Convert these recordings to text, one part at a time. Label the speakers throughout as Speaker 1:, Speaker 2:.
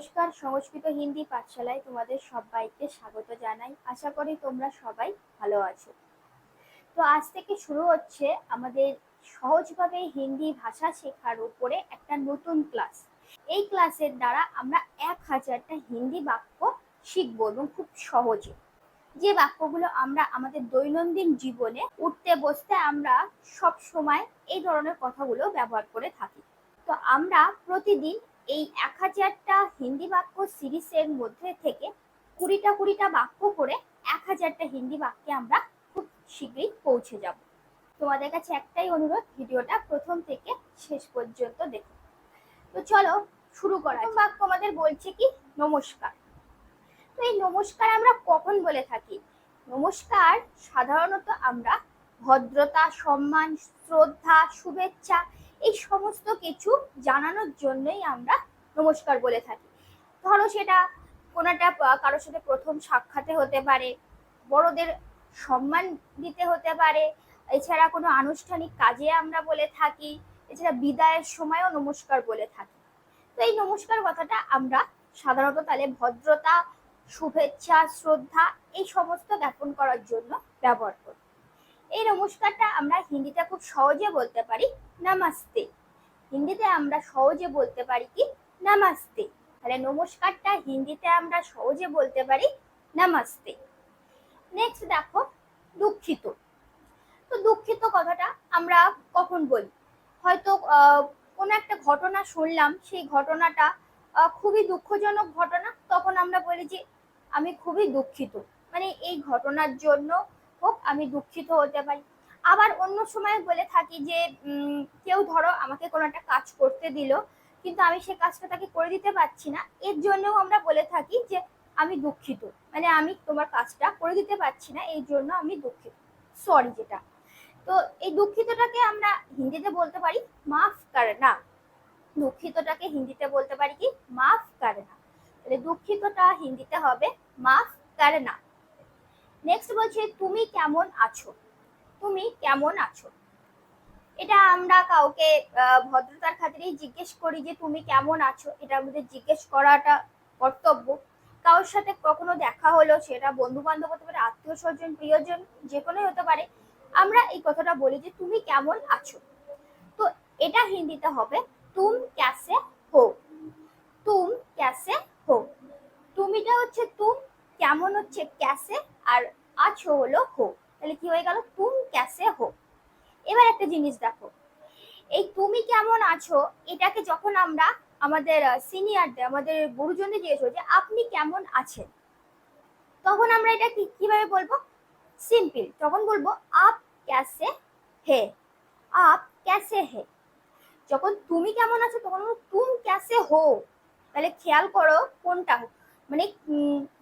Speaker 1: নমস্কার, সংস্কৃত হিন্দি পাঠশালায় তোমাদের সবাইকে স্বাগত জানাই। আশা করি তোমরা সবাই ভালো আছো। তো আজ থেকে শুরু হচ্ছে আমাদের সহজভাবে হিন্দি ভাষা শেখার উপরে একটা নতুন ক্লাস। এই ক্লাসের দ্বারা আমরা এক হাজারটা হিন্দি বাক্য শিখব এবং খুব সহজে। যে বাক্যগুলো আমরা আমাদের দৈনন্দিন জীবনে উঠতে বসতে আমরা সব সময় এই ধরনের কথাগুলো ব্যবহার করে থাকি। তো আমরা প্রতিদিন এই এক হাজারটা হিন্দি বাক্য সিরিজের মধ্যে থেকে কুড়িটা কুড়িটা বাক্য করে এক হাজারটা হিন্দি বাক্যে আমরা খুব শীঘ্রই পৌঁছে যাব। তোমাদের কাছে একটাই অনুরোধ, ভিডিওটা প্রথম থেকে শেষ পর্যন্ত দেখো। তো চলো শুরু করা। বাক্য আমাদের বলছে কি, নমস্কার। তো এই নমস্কার আমরা কখন বলে থাকি? নমস্কার সাধারণত আমরা ভদ্রতা, সম্মান, শ্রদ্ধা, শুভেচ্ছা এই সমস্ত কিছু জানানোর জন্যই আমরা নমস্কার বলে থাকি। ধরো সেটা কোনো একটা আহ, কারোর সাথে প্রথম সাক্ষাতে হতে পারে বড়দের সম্মান দিতে হতে পারে এছাড়া কোনো আনুষ্ঠানিক কাজে আমরা বলে থাকি এছাড়া বিদায়ের সময়ও নমস্কার বলে থাকি। তো এই নমস্কার কথাটা আমরা সাধারণত তাহলে ভদ্রতা শুভেচ্ছা শ্রদ্ধা এই সমস্ত জ্ঞাপন করার জন্য ব্যবহার করি। এই নমস্কারটা আমরা হিন্দিতে খুব সহজে বলতে পারি নামাস্তে। হিন্দিতে আমরা সহজে বলতে পারি কি নামাস্তে। তাহলে নমস্কারটা হিন্দিতে আমরা সহজে বলতে পারি নামাস্তে। নেক্সট দেখো, দুঃখিত। তো দুঃখিত কথাটা আমরা কখন বলি? হয়তো কোনো একটা ঘটনা শুনলাম, সেই ঘটনাটা খুবই দুঃখজনক ঘটনা, তখন আমরা বলি যে, আমি খুবই দুঃখিত। মানে এই ঘটনার জন্য হোক, আমি দুঃখিত হতে পারি। আবার অন্য সময় বলে থাকি যে কেউ ধরো আমাকে কোনো একটা কাজ করতে দিল কিন্তু আমি সে কাজটা তাকে করে দিতে পারছি না। এর জন্যও আমরা বলে থাকি যে, আমি দুঃখিত। মানে আমি তোমার কাজটা করে দিতে পারছি না এই জন্য আমি দুঃখিত। সরি যেটা। তো এই দুঃখিতটাকে আমরা হিন্দিতে বলতে পারি, মাফ করে না। দুঃখিতটাকে হিন্দিতে বলতে পারি কি, মাফ করে না। তাহলে দুঃখিতটা হিন্দিতে হবে, মাফ করে না। নেক্সট বলছে, তুমি কেমন আছো? তুমি কেমন আছো? এটা আমরা কাউকে ভদ্রতার খাতিরেই জিজ্ঞেস করি যে তুমি কেমন আছো? এটা আমাদের জিজ্ঞেস করাটা কর্তব্য। কারোর সাথে কখনো দেখা হলো, সেটা বন্ধু বান্ধব হতে পারে, আত্মীয় স্বজন, প্রিয়জন, যে কোনোই হতে পারে, আমরা এই কথাটা বলি যে তুমি কেমন আছো? তো এটা হিন্দিতে হবে, তুম ক্যাসে হো? তুম ক্যাসে হো। তুমিটা হচ্ছে তুম, কেমন হচ্ছে ক্যাসে, আর আছো হলো হো। তাহলে কি হয়ে গেল? তুম ক্যাসে হো। এবার একটা জিনিস দেখো। এই তুমি কেমন আছো? এটাকে যখন আমরা আমাদের সিনিয়রদের আমাদের গুরুজনদের জিজ্ঞেস যে, আপনি কেমন আছেন? তখন আমরা এটা কি, কীভাবে বলব? সিম্পল তখন বলব, আপ ক্যাসে হে, আপ ক্যাসে হে। যখন তুমি কেমন আছো, তখন তুম ক্যাসে হো? তাহলে খেয়াল করো কোনটা মানে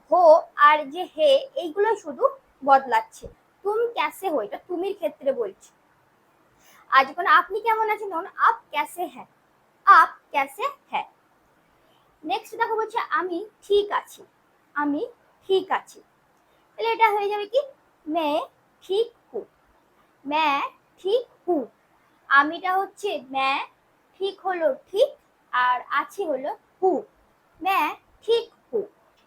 Speaker 1: হো আর যে হে এইগুলো শুধু বদলাচ্ছে। তুম ক্যাসে হো? এটা তুমির ক্ষেত্রে বলছি। আর যখন আপনি কেমন আছেন তখন আপ ক্যাসে হ্যাঁ আপ ক্যাসে হ্যাঁ। নেক্সট দেখো বলছে, আমি ঠিক আছি, আমি ঠিক আছি। তাহলে এটা হয়ে যাবে কি? মে ঠিক হু, মে ঠিক হু। আমিটা হচ্ছে মে ঠিক হলো ঠিক, আর আছি হলো হু, মে ঠিক হু।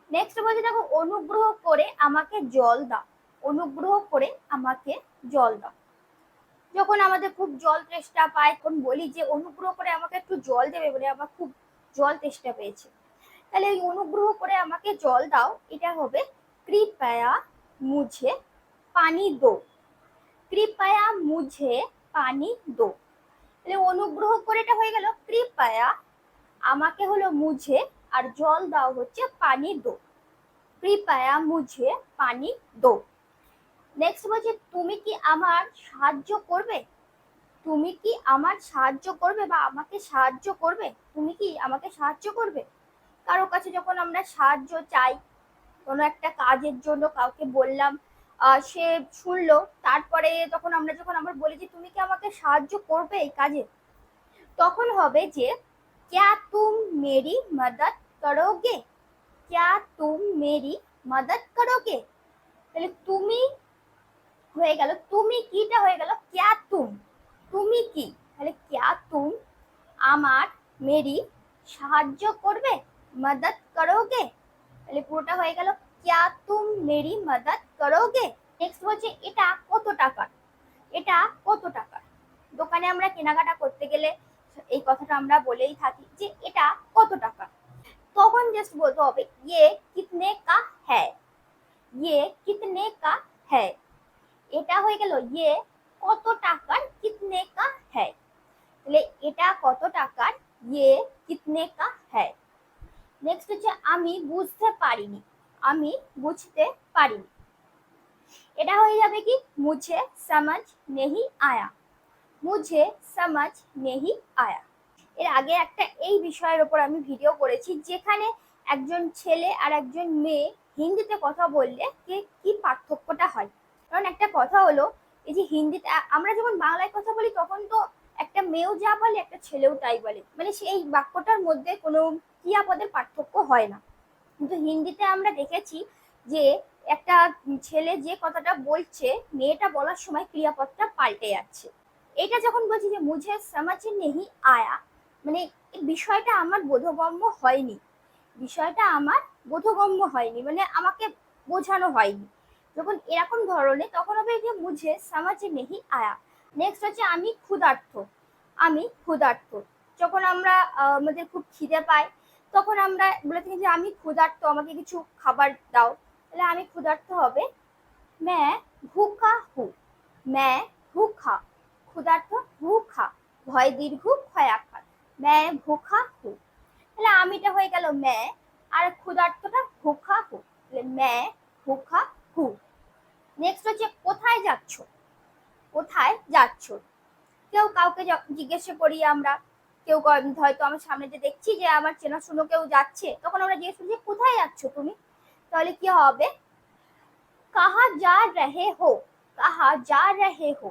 Speaker 1: নেক্সট বলছে দেখো, অনুগ্রহ করে আমাকে জল দাও, অনুগ্রহ করে আমাকে জল দাও। যখন আমাদের খুব জল তেষ্টা পায়, তখন বলি যে, অনুগ্রহ করে আমাকে একটু জল দেবে বলে আমার খুব জল তেষ্টা পেয়েছে। তাহলে এই অনুগ্রহ করে আমাকে জল দাও, এটা হবে কৃপায়া মুঝে পানি দো। কৃপায়া মুঝে পানি দো। তাহলে অনুগ্রহ করে এটা হয়ে গেল, কৃপায়া আমাকে হলো মুঝে আর জল দাও হচ্ছে পানি দো। কৃপায়া মুঝে পানি দো। নেক্সট বলছে, তুমি কি আমার সাহায্য করবে? তুমি কি আমার সাহায্য করবে বা আমাকে সাহায্য করবে? তুমি কি আমাকে সাহায্য করবে? কারও কাছে যখন আমরা সাহায্য চাই, কোনো একটা কাজের জন্য কাউকে বললাম সে শুনলো, তারপরে তখন আমরা যখন আমরা বলি যে, তুমি কি আমাকে সাহায্য করবে এই কাজে? তখন হবে যে, ক্যা তুম মেরি মদদ করোগে? ক্যা তুম মেরি মদদ করোগে? তাহলে তুমি হয়ে গেল। তুমি কিটা হয়ে গেল? ক্যা তুম? তুমি কি? তাহলে ক্যা তুম? আমার মেরি সাহায্য করবে? মদত করোগে? তাহলে পুরোটা হয়ে গেল, ক্যা তুম মেরি মদত করোগে? নেক্সট বলছে, এটা কত টাকার? এটা কত টাকার? দোকানে আমরা কেনাকাটা করতে গেলে এই কথাটা আমরা বলেই থাকি যে, এটা কত টাকা তখন জাস্ট বলতে হবে ইয়ে কিতনে কা হ্যায়? ইয়ে কিতনে কা হ্যায়? এটা হয়ে গেল ইয়ে কত টাকার কিতনে কা হ্যায়? তাহলে এটা কত টাকার ইয়ে কিতনে কা হ্যায়? নেক্সট হচ্ছে আমি বুঝতে পারিনি, আমি বুঝতে পারিনি। এটা হয়ে যাবে কি? মুঝে সমাজ নেহি আয়া। মুঝে সমাজ নেহি আয়া। এর আগে একটা এই বিষয়ের ওপর আমি ভিডিও করেছি, যেখানে একজন ছেলে আর একজন মেয়ে হিন্দিতে কথা বললে কি পার্থক্যটা হয়? কারণ একটা কথা হলো, এই যে হিন্দিতে আমরা যখন বাংলায় কথা বলি তখন তো একটা মেয়েও যা বলে, একটা ছেলেও তাই বলে। মানে সেই বাক্যটার মধ্যে কোনো ক্রিয়াপদের পার্থক্য হয় না। কিন্তু হিন্দিতে আমরা দেখেছি যে একটা ছেলে যে কথাটা বলছে, মেয়েটা বলার সময় ক্রিয়াপদটা পাল্টে যাচ্ছে। এটা যখন বলছি যে মুঝে সমাজ নেহি আয়া মানে বিষয়টা আমার বোধগম্য হয়নি। বিষয়টা আমার বোধগম্য হয়নি। মানে আমাকে বোঝানো হয়নি। যখন এরকম ধরনের, তখন হবে যে মুঝে সমাজে নেহি আয়া। নেক্সট হচ্ছে আমি ক্ষুধার্ত। আমি ক্ষুধার্ত। যখন আমরা আমাদের খুব খিদে পাই তখন আমরা বলে থাকি যে, আমি ক্ষুধার্ত, আমাকে কিছু খাবার দাও। তাহলে আমি ক্ষুধার্ত হবে? ম্যা ভুখা হু। ম্যা ভুখা। ক্ষুধার্ত ভুখা। ভয় দীর্ঘ ক্ষয়াক্ষর ম্যা ভুখা হু। তাহলে আমিটা হয়ে গেল ম্যা আর ক্ষুধার্থটা ভুখা হু। তাহলে ম্যা ভুখা হু নেক্সট হচ্ছে কোথায় যাচ্ছ? কোথায় যাচ্ছ? কেউ কাউকে জিজ্ঞাসা করি আমরা। কেউ হয়তো আমার সামনে যে দেখছি যে আমার চেনাশোনা কেউ যাচ্ছে, তখন আমরা জিজ্ঞেস করি যে কোথায় যাচ্ছ তুমি? তাহলে কি হবে? কাহা যা রহে হো, কাহা যা রহে হো।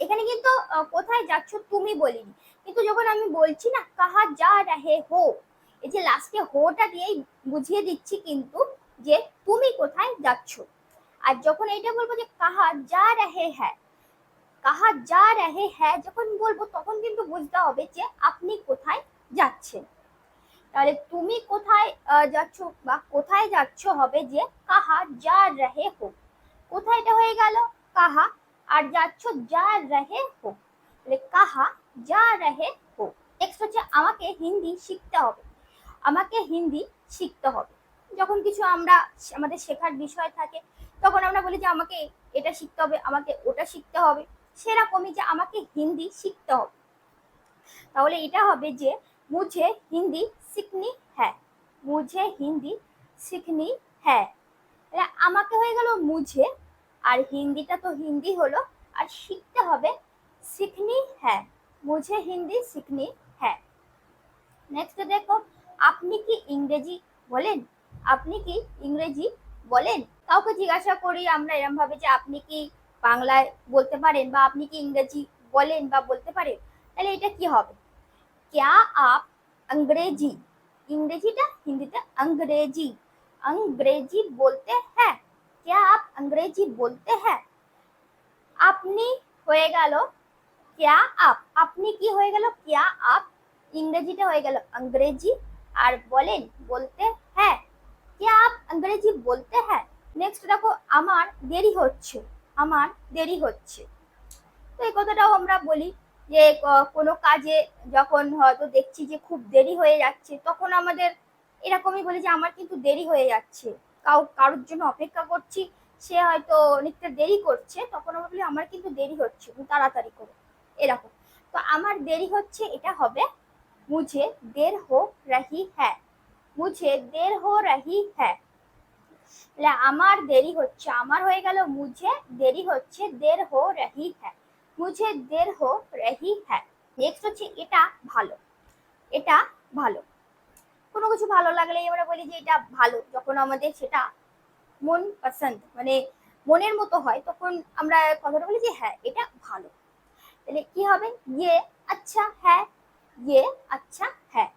Speaker 1: এখানে কিন্তু কোথায় যাচ্ছ তুমি বলিনি। কিন্তু যখন আমি বলছি না, কাহা যা রহে হো, এই যে লাস্টে হোটা দিয়েই বুঝিয়ে দিচ্ছি কিন্তু যে তুমি কোথায় যাচ্ছ? আর যখন এইটা বলব যে কাহা যা রহে হ্যাঁ কাহা যা রহে হ্যাঁ যখন বলব তখন কিন্তু বুঝতে হবে যে আপনি কোথায় যাচ্ছেন। তাহলে তুমি কোথায় যাচ্ছ বা কোথায় যাচ্ছ হবে যে কাহা যা রহে হো কোথায়টা হয়ে গেল? কাহা, আর যাচ্ছ যা রহে হো তাহলে কাহা যা রহে হো নেক্সট হচ্ছে আমাকে হিন্দি শিখতে হবে। আমাকে হিন্দি শিখতে হবে। যখন কিছু আমরা আমাদের শেখার বিষয় থাকে, তখন আমরা বলি যে আমাকে এটা শিখতে হবে, আমাকে ওটা শিখতে হবে। সেরকমই যে আমাকে হিন্দি শিখতে হবে। তাহলে এটা হবে যে মুঝে হিন্দি শিখনি হ্যাঁ মুঝে হিন্দি শিখনি হ্যাঁ আমাকে হয়ে গেল মুঝে, আর হিন্দিটা তো হিন্দি হলো, আর শিখতে হবে শিখনি হ্যাঁ মুঝে হিন্দি শিখনি হ্যাঁ নেক্সট দেখো, আপনি কি ইংরেজি বলেন? আপনি কি ইংরেজি বলেন? কাউকে জিজ্ঞাসা করি আমরা এরম ভাবে যে আপনি কি বাংলায় বলতে পারেন বা আপনি কি ইংরেজি বলেন বা বলতে পারেন, তাহলে এটা কি হবে? ক্যা আপ ইংরেজি ইংরেজিটা হিন্দিতে অংরেজি ইংরেজি বলতে হ্যাঁ। ক্যা আপ अंग्रेजी বলতে হ্যাঁ। আপনি হয়ে গেল ক্যা আপ। আপনি কি হয়ে গেল? ক্যা আপ। ইংরেজিটা হয়ে গেল ইংরেজি আর বলেন, বলতে হ্যাঁ। क्या आप अंग्रेजी बोलते हैं নেক্সট দেখো আমার দেরি হচ্ছে আমার দেরি হচ্ছে তো এই কথাটাও আমরা বলি যে ক- কোনো কাজে যখন হয়তো দেখছি যে খুব দেরি হয়ে যাচ্ছে তখন আমাদের এরকমই বলি যে আমার কিন্তু দেরি হয়ে যাচ্ছে কাউ কারোর জন্য অপেক্ষা করছি সে হয়তো অনেকটা দেরি করছে তখন আমরা বলি আমার কিন্তু দেরি হচ্ছে তুমি তাড়াতাড়ি করো এরকম তো আমার দেরি হচ্ছে এটা হবে মুঝে দের হো রহি হ্যাঁ মুঝে দের হো রহি হ্যাঁ আমার দেরি হচ্ছে, আমার হয়ে গেল মুঝে দেরি হচ্ছে, দের হো রহি হ্যাঁ মুঝে দের হো রহি হ্যাঁ নেক্সট হচ্ছে এটা ভালো এটা ভালো। কোনো কিছু ভালো লাগলেই আমরা বলি যে এটা ভালো, যখন আমাদের সেটা মন পছন্দ মানে মনের মতো হয়, তখন আমরা কথাটা বলি যে হ্যাঁ এটা ভালো। তাহলে কি হবে? ইয়ে আচ্ছা হ্যাঁ ইয়ে আচ্ছা হ্যাঁ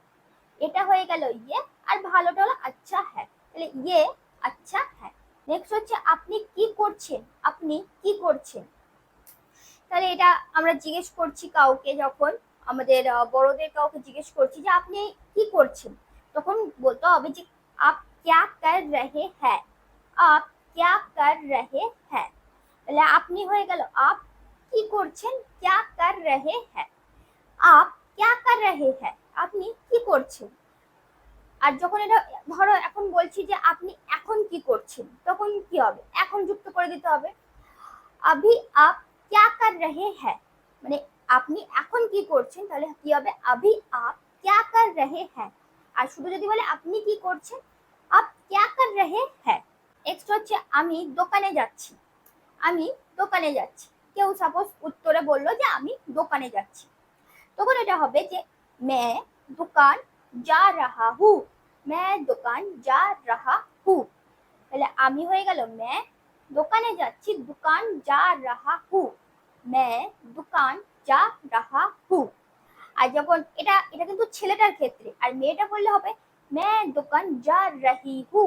Speaker 1: এটা হয়ে গেল ইয়ে আর ভালোটা হলো আচ্ছা হ্যাঁ। তাহলে ইয়ে আচ্ছা হ্যাঁ। নেক্সট হচ্ছে আপনি কি করছেন? আপনি কি করছেন? তাহলে এটা আমরা জিজ্ঞেস করছি কাউকে যখন, আমাদের বড়দের কাউকে জিজ্ঞেস করছি যে আপনি কি করছেন? তখন বলতে হবে যে আপ ক্যা কর রহে হ্যাঁ। আপ ক্যা কর রহে হ্যাঁ। তাহলে আপনি হয়ে গেল, আপ কি করছেন? ক্যা কর রহে হ্যাঁ। আপ ক্যা কর রহে হ্যাঁ। আপনি কি করছেন? আর যখন এটা, ধরো এখন বলছি যে আপনি এখন কি করছেন, তখন কি হবে? এখন যুক্ত করে দিতে হবে। আভি আপ ক্যা কর রহে হ্যাঁ মানে আপনি এখন কি করছেন, তাহলে কি হবে? আভি আপ ক্যা কর রহে হ্যাঁ আর শুধু যদি বলে আপনি কি করছেন, আপ ক্যা কর রহে হ্যাঁ নেক্সট হচ্ছে আমি দোকানে যাচ্ছি। আমি দোকানে যাচ্ছি। কেউ সাপোজ উত্তরে বলল যে আমি দোকানে যাচ্ছি। তখন এটা হবে যে মে দোকান যা রাহা হু মে দোকান যা রাহা হু তাহলে আমি হয়ে গেল মে দোকানে যাচ্ছি দোকান যা রাহা হু মে দোকান যা রাহা হু আর যখন এটা এটা কিন্তু ছেলেটার ক্ষেত্রে আর মেয়েটা বললে হবে মে দোকান যা রহি হু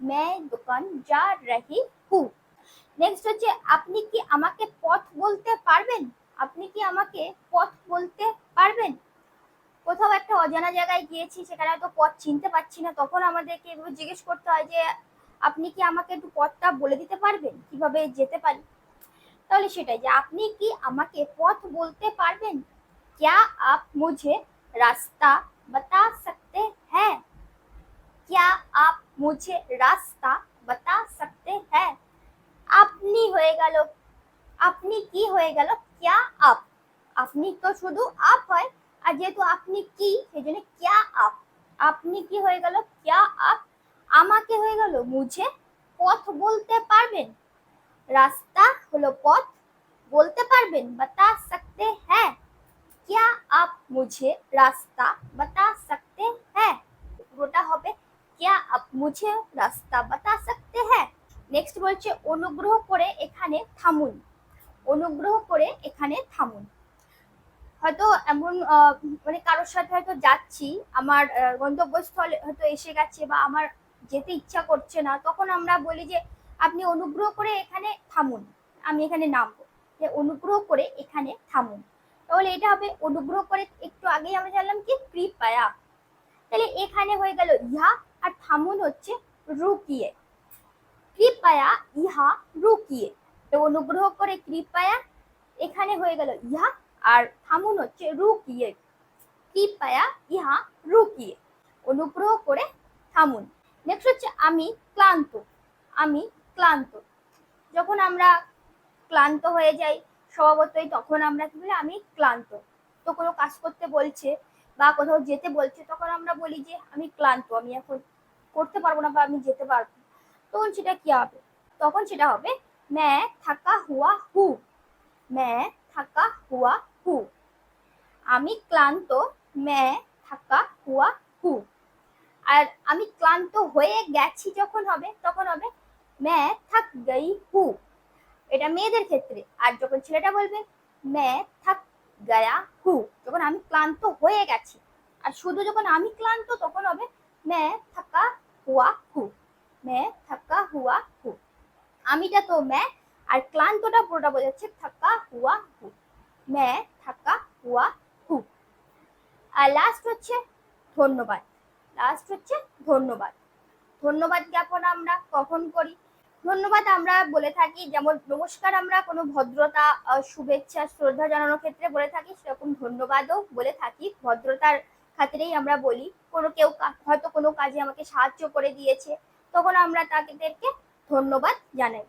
Speaker 1: মে দোকান যা রহি হু নেক্সট হচ্ছে আপনি কি আমাকে পথ বলতে পারবেন আপনি কি আমাকে পথ বলতে পারবেন কোথাও একটা অজানা জায়গায় গিয়েছি সেখানে হয়তো পথ চিনতে পারছি না তখন আমাদেরকে এভাবে জিজ্ঞেস করতে হয় যে আপনি কি আমাকে একটু পথটা বলে দিতে পারবেন কিভাবে যেতে পারি তাহলে সেটাই যে আপনি কি আমাকে পথ বলতে পারবেন क्या आप मुझे रास्ता बता सकते हैं क्या आप मुझे रास्ता बता सकते हैं আপনি হয়ে গেল আপনি কি হয়ে গেল ক্যা আপ আপনি তো শুধু আপ হয় আর যেহেতু আপনি কি, সেই জন্য ক্যা আপ? আপনি কি হয়ে গেল? ক্যা আপ? আমাকে হয়ে গেল মুঝে? পথ বলতে পারবেন? রাস্তা হলো পথ। বলতে পারবেন? বাতা সকতে হ্যাঁ। ক্যা আপ মুঝে? রাস্তা? বাতা সকতে হ্যাঁ। পুরোটা হবে ক্যা আপ মুঝে? রাস্তা? বাতা সকতে হ্যাঁ। নেক্সট বলছে অনুগ্রহ করে এখানে থামুন। অনুগ্রহ করে এখানে থামুন। হয়তো এমন মানে কারোর সাথে হয়তো যাচ্ছি, আমার গন্তব্যস্থল হয়তো এসে গেছে বা আমার যেতে ইচ্ছা করছে না, তখন আমরা বলি যে, আপনি অনুগ্রহ করে এখানে থামুন, আমি এখানে নামবো। যে অনুগ্রহ করে এখানে থামুন। তাহলে এটা হবে অনুগ্রহ করে, একটু আগেই আমরা জানলাম কি, কৃপায়া। তাহলে এখানে হয়ে গেল ইহা, আর থামুন হচ্ছে রুকিয়ে। কৃপায়া, ইহা, রুকিয়ে। অনুগ্রহ করে কৃপায়া, এখানে হয়ে গেল ইহা আর থামুন হচ্ছে রুকিয়ে। কৃপায়া ইহা রুকিয়ে। অনুগ্রহ করে থামুন। নেক্সট হচ্ছে আমি ক্লান্ত। আমি ক্লান্ত। যখন আমরা ক্লান্ত হয়ে যাই, স্বভাবতই তখন আমরা কি বলি? আমি ক্লান্ত। তো কোনো কাজ করতে বলছে বা কোথাও যেতে বলছে, তখন আমরা বলি যে, আমি ক্লান্ত, আমি এখন করতে পারব না বা আমি যেতে পারব। তখন সেটা কি হবে? তখন সেটা হবে, ম্যা থাকা হুয়া হু। ম্যা থাকা হুয়া হু। আমি ক্লান্ত, ম্যা, থাকা, হুয়া, হু। আর আমি ক্লান্ত হয়ে গেছি যখন হবে, তখন হবে ম্যা, থাক গই, হু। এটা মেয়েদের ক্ষেত্রে। আর যখন ছেলেটা বলবে মে থাক গয়া, হু যখন আমি ক্লান্ত হয়ে গেছি। আর শুধু যখন আমি ক্লান্ত, তখন হবে মে থাকা, হুয়া, হু। মে থাকা, হুয়া, হু। আমিটা তো মে আর ক্লান্তটা পুরোটা বোঝাচ্ছে থাকা, হুয়া, হু। মে থাকা হুয়া হু। আর লাস্ট হচ্ছে ধন্যবাদ। লাস্ট হচ্ছে ধন্যবাদ। ধন্যবাদ জ্ঞাপন আমরা কখন করি? ধন্যবাদ আমরা বলে থাকি, যেমন নমস্কার আমরা কোনো ভদ্রতা শুভেচ্ছা, শ্রদ্ধা জানানোর ক্ষেত্রে বলে থাকি, সেরকম ধন্যবাদও বলে থাকি। ভদ্রতার খাতিরেই আমরা বলি, কোনো কেউ হয়তো কোনো কাজে আমাকে সাহায্য করে দিয়েছে, তখন আমরা তাদেরকে ধন্যবাদ জানাই।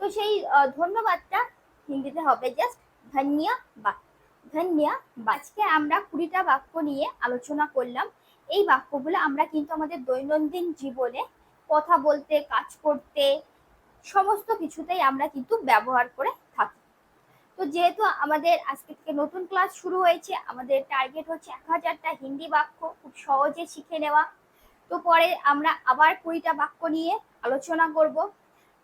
Speaker 1: তো সেই ধন্যবাদটা হিন্দিতে হবে জাস্ট ধন্যবাদ। ধন্যবাদ আজকে আমরা কুড়িটা বাক্য নিয়ে আলোচনা করলাম। এই বাক্যগুলো আমরা কিন্তু আমাদের দৈনন্দিন জীবনে কথা বলতে, কাজ করতে, সমস্ত কিছুতেই আমরা কিন্তু ব্যবহার করে থাকি। তো যেহেতু আমাদের আজকে থেকে নতুন ক্লাস শুরু হয়েছে, আমাদের টার্গেট হচ্ছে এক হাজারটা হিন্দি বাক্য খুব সহজে শিখে নেওয়া। তো পরে আমরা আবার কুড়িটা বাক্য নিয়ে আলোচনা করব।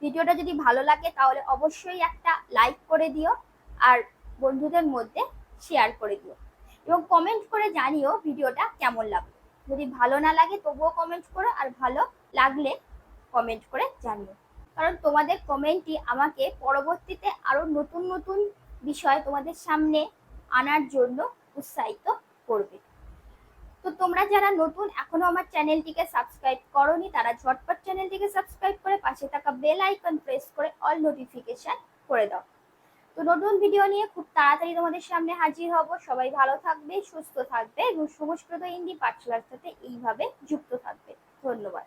Speaker 1: ভিডিওটা যদি ভালো লাগে তাহলে অবশ্যই একটা লাইক করে দিও। আর বন্ধুদের মধ্যে শেয়ার করে দিও। এবং কমেন্ট করে জানিও ভিডিওটা কেমন লাগল। যদি ভালো না লাগে তবুও কমেন্ট করো, আর ভালো লাগলে কমেন্ট করে জানিও। কারণ তোমাদের কমেন্টই আমাকে পরবর্তীতে আরও নতুন নতুন বিষয় তোমাদের সামনে আনার জন্য উৎসাহিত করবে। তো তোমরা যারা নতুন, এখনও আমার চ্যানেলটিকে সাবস্ক্রাইব করনি, তারা ঝটপট চ্যানেলটিকে সাবস্ক্রাইব করে পাশে থাকা বেল আইকন প্রেস করে অল নোটিফিকেশন করে দাও। তো নতুন ভিডিও নিয়ে খুব তাড়াতাড়ি তোমাদের সামনে হাজির হব। সবাই ভালো থাকবে, সুস্থ থাকবে এবং সংস্কৃত হিন্দি পাঠশালার সাথে এইভাবে যুক্ত থাকবে। ধন্যবাদ।